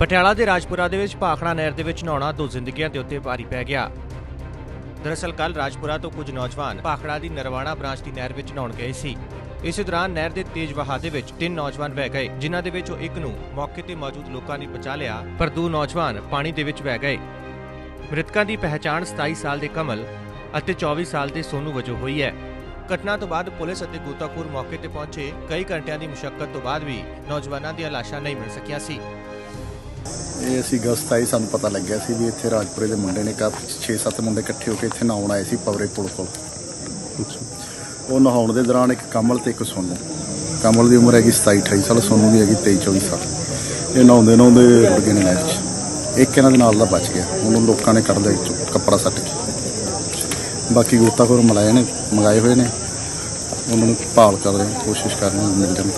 ਪਟਿਆਲਾ ਦੇ ਰਾਜਪੁਰਾ ਦੇ ਵਿੱਚ ਭਾਖੜਾ ਨਹਿਰ ਦੇ ਵਿੱਚ ਨਹਾਉਣਾ, ਦੋ ਜ਼ਿੰਦਗੀਆਂ ਦੇ ਉੱਤੇ ਭਾਰੀ ਪੈ ਗਿਆ। ਦਰਅਸਲ ਕੱਲ ਰਾਜਪੁਰਾ ਤੋਂ ਕੁਝ ਨੌਜਵਾਨ ਭਾਖੜਾ ਦੀ ਨਰਵਾਣਾ ਬ੍ਰਾਂਚ ਦੀ ਨਹਿਰ ਵਿੱਚ ਨਹਾਉਣ ਗਏ ਸੀ। ਇਸੇ ਦੌਰਾਨ ਨਹਿਰ ਦੇ ਤੇਜ਼ ਵਹਾਅ ਦੇ ਵਿੱਚ ਤਿੰਨ ਨੌਜਵਾਨ ਵਹਿ ਗਏ, ਜਿਨ੍ਹਾਂ ਦੇ ਵਿੱਚੋਂ ਇੱਕ ਨੂੰ ਮੌਕੇ ਤੇ ਮੌਜੂਦ ਲੋਕਾਂ ਨੇ ਬਚਾ ਲਿਆ, ਪਰ ਦੋ ਨੌਜਵਾਨ ਪਾਣੀ ਦੇ ਵਿੱਚ ਵਹਿ ਗਏ। ਮ੍ਰਿਤਕਾਂ ਦੀ ਪਹਿਚਾਣ 27 ਸਾਲ ਦੇ ਕਮਲ ਅਤੇ 24 ਸਾਲ ਦੇ ਸੋਨੂ ਵਜੋਂ ਹੋਈ ਹੈ। ਘਟਨਾ ਤੋਂ ਬਾਅਦ ਪੁਲਿਸ ਅਤੇ ਗੋਤਾਖੋਰ ਮੌਕੇ ਤੇ ਪਹੁੰਚੇ। ਕਈ ਘੰਟਿਆਂ ਦੀ ਮੁਸ਼ਕਲ ਤੋਂ ਬਾਅਦ ਵੀ ਨੌਜਵਾਨਾਂ ਦੀਆਂ ਲਾਸ਼ਾਂ ਨਹੀਂ ਮਿਲ ਸਕੀਆਂ ਸੀ। ਇਹ ਅਸੀਂ ਅਗਸਤ ਆਈ ਸਾਨੂੰ ਪਤਾ ਲੱਗਿਆ ਸੀ ਵੀ ਇੱਥੇ ਰਾਜਪੁਰੇ ਦੇ ਮੁੰਡੇ ਨੇ ਕਾਫੀ 6-7 ਮੁੰਡੇ ਇਕੱਠੇ ਹੋ ਕੇ ਇੱਥੇ ਨਹਾਉਣ ਆਏ ਸੀ ਪਵਰੇ ਪੁਲ ਕੋਲ। ਉਹ ਨਹਾਉਣ ਦੇ ਦੌਰਾਨ ਇੱਕ ਕਮਲ ਤੇ ਇੱਕ ਸੋਨੂ। ਕਮਲ ਦੀ ਉਮਰ ਹੈਗੀ 27-28 ਸਾਲ ਸੋਨੂ ਦੀ ਹੈਗੀ 23-24 ਸਾਲ। ਇਹ ਨਹਾਉਂਦੇ ਨਹਾਉਂਦੇ ਰੁੜ ਗਏ ਨੇ ਨਹਿਰ 'ਚ। ਇੱਕ ਇਹਨਾਂ ਦੇ ਨਾਲ ਦਾ ਬਚ ਗਿਆ। ਉਹਨੂੰ ਲੋਕਾਂ ਨੇ ਕੱਢ ਲਿਆ ਕੱਪੜਾ ਸੱਟ ਕੇ। ਬਾਕੀ ਗੋਤਾਖੋਰ ਮਲਾਏ ਨੇ ਮੰਗਾਏ ਹੋਏ ਨੇ। ਉਹਨਾਂ ਨੂੰ ਭਾਲ ਕਰ ਰਹੇ ਕੋਸ਼ਿਸ਼ ਕਰ ਰਹੇ ਮਿਲ ਜਾਣ।